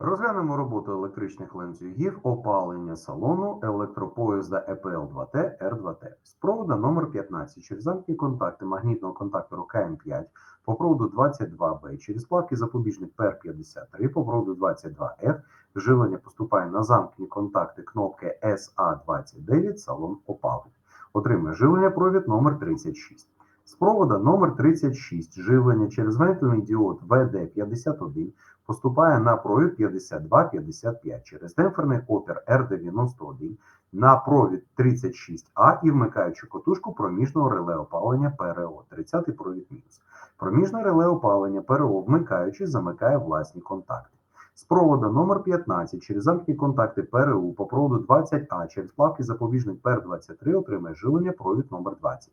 Розглянемо роботу електричних ланцюгів опалення салону електропоїзда Е ЕПЛ-2Т Р2Т з провода номер 15 через замкні контакти магнітного контактору КМ5 по проводу 22Б через плавки запобіжник ПР53 по проводу 22Ф живлення поступає на замкні контакти кнопки SA29 салон опалення. Отримує живлення провід номер 36. З провода номер 36 живлення через вентильний діод ВД51 поступає на провід 52-55 через демпферний опір R91 на провід 36А і вмикаючу котушку проміжного реле опалення ПРО, 30 провід мінус. Проміжне реле опалення ПРО, вмикаючи, замикає власні контакти. З провода номер 15 через замкні контакти ПРУ по проводу 20А через плавки запобіжник ПР23 отримає живлення провід номер 20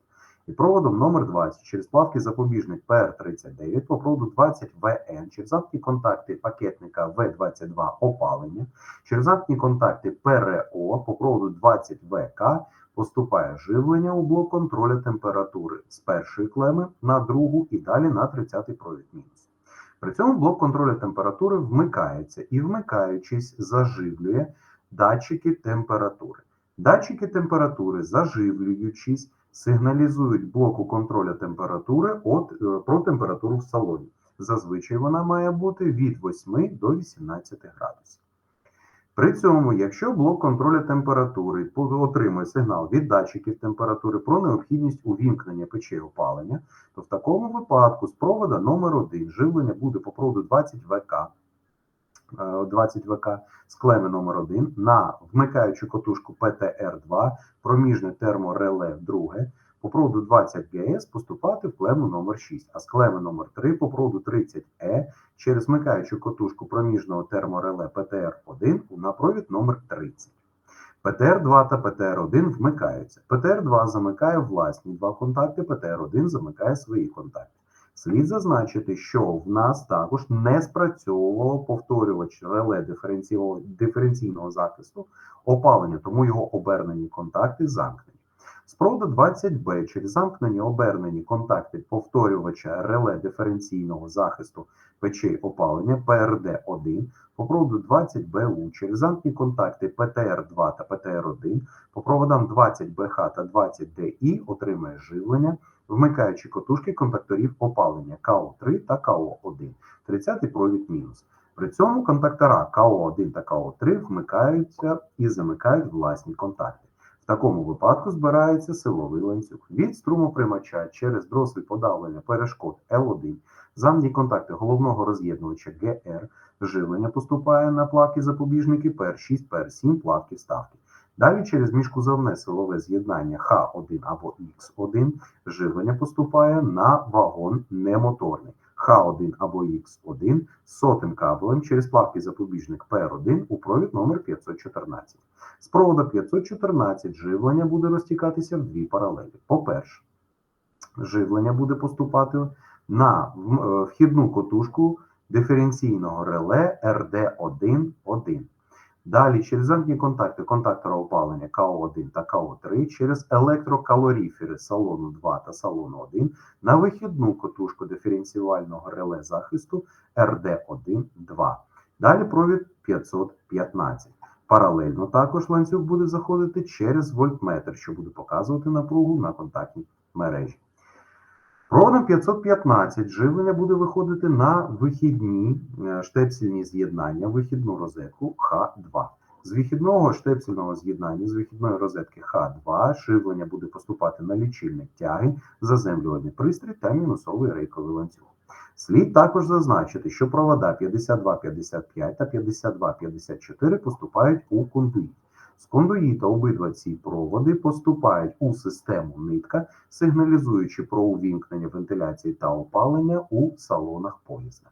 і проводом номер 20 через плавки запобіжник ПР39 по проводу 20 ВН через замкні контакти пакетника В22 опалення, через замкні контакти ПРО по проводу 20 ВК поступає живлення у блок контроля температури з першої клеми на другу і далі на 30 провід мінус. При цьому блок контроля температури вмикається і, вмикаючись, заживлює датчики температури. Датчики температури, заживлюючись, сигналізують блоку контроля температури от, е, про температуру в салоні. Зазвичай вона має бути від 8 до 18 градусів. При цьому, якщо блок контроля температури отримує сигнал від датчиків температури про необхідність увімкнення печей опалення, то в такому випадку з провода номер 1 живлення буде по проводу 20 ВК, 20 ВК з клеми номер 1 на вмикаючу котушку ПТР2, проміжне термореле друге, по проводу 20 ГС поступати в клему номер 6, а з клеми номер 3 по проводу 30Е через вмикаючу котушку проміжного термореле ПТР1 на провід номер 30. ПТР2 та ПТР1 вмикаються. ПТР2 замикає власні два контакти, ПТР1 замикає свої контакти. Слід зазначити, що в нас також не спрацьовувало повторювач реле диференційного, захисту опалення, тому його обернені контакти замкнені. З проводу 20Б через замкнені обернені контакти повторювача реле диференційного захисту печей опалення ПРД1 по проводу 20БУ через замкні контакти ПТР2 та ПТР1 по проводам 20БХ та 20ДІ отримує живлення, вмикаючи котушки контакторів опалення КО3 та КО1, 30 провід мінус. При цьому контактора КО1 та КО3 вмикаються і замикають власні контакти. В такому випадку збирається силовий ланцюг від струмоприймача через дросель подавлення перешкод L1, замні контакти головного роз'єднувача ГР, живлення поступає на плавки запобіжники PR6, PR7, плавки вставки. Далі через міжкузовне силове з'єднання Х1 або Х1 живлення поступає на вагон немоторний Х1 або Х1 з сотим кабелем через плавки запобіжник П1 у провід номер 514. З провода 514 живлення буде розтікатися в дві паралелі. По-перше, живлення буде поступати на е, вхідну котушку диференційного реле RD1-1. Далі через замкні контакти контактора опалення КО1 та КО3 через електрокалоріфери салону 2 та салону 1 на вихідну котушку диференціювального реле захисту RD1-2. Далі провід 515. Паралельно також ланцюг буде заходити через вольтметр, що буде показувати напругу на контактній мережі. Проводом 515 живлення буде виходити на вихідні е, штепсельні з'єднання, вихідну розетку Х2. З вихідного штепсельного з'єднання, з вихідної розетки Х2 живлення буде поступати на лічильник тяги, заземлювальний пристрій та мінусовий рейковий ланцюг. Слід також зазначити, що провода 5255 та 5254 поступають у кондуїт. З кондуїта обидва ці проводи поступають у систему нитка, сигналізуючи про увімкнення вентиляції та опалення у салонах поїзда.